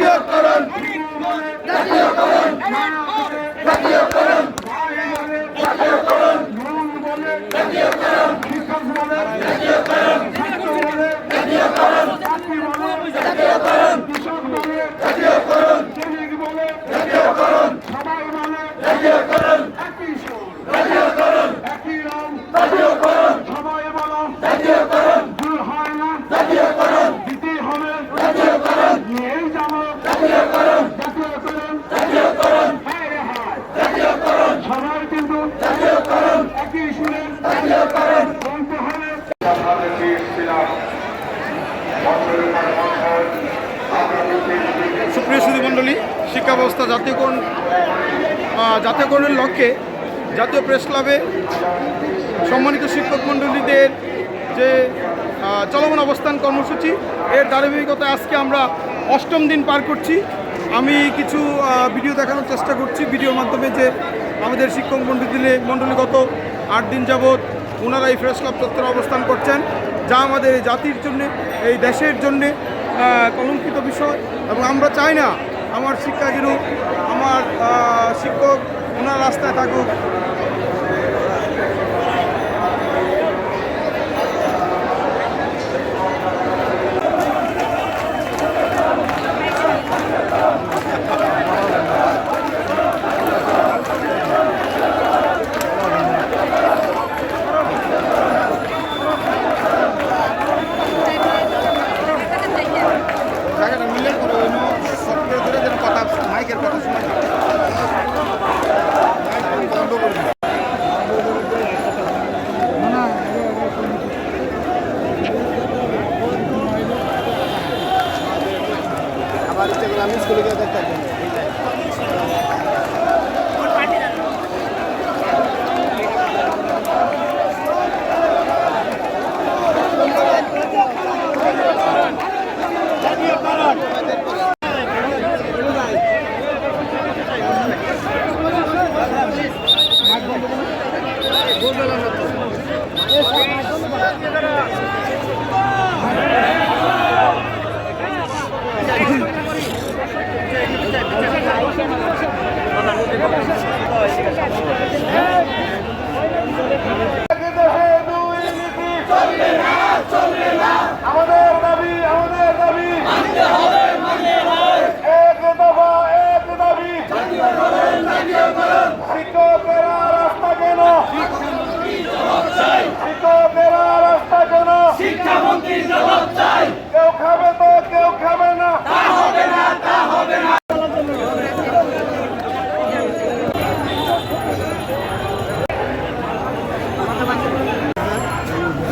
yok. সুপ্রিয় সুধী মণ্ডলী শিক্ষা ব্যবস্থা জাতীয়করণ জাতীয়করণের লক্ষ্যে জাতীয় প্রেস ক্লাবে সম্মানিত শিক্ষক মণ্ডলীদের যে চলমান অবস্থান কর্মসূচি, এর ধারাবাহিকতায় আজকে আমরা অষ্টম দিন পার করছি। আমি কিছু ভিডিও দেখানোর চেষ্টা করছি। ভিডিওর মাধ্যমে যে আমাদের শিক্ষক মণ্ডলী মণ্ডলীগত আট দিন যাবৎ ওনারা এই প্রেস ক্লাব চত্বরে অবস্থান করছেন, যা আমাদের জাতির জন্যে, এই দেশের জন্যে কলঙ্কিত বিষয় এবং আমরা চাই না আমার শিক্ষা যেন আমার শিক্ষক ওনার রাস্তায় থাকুক। これがだったら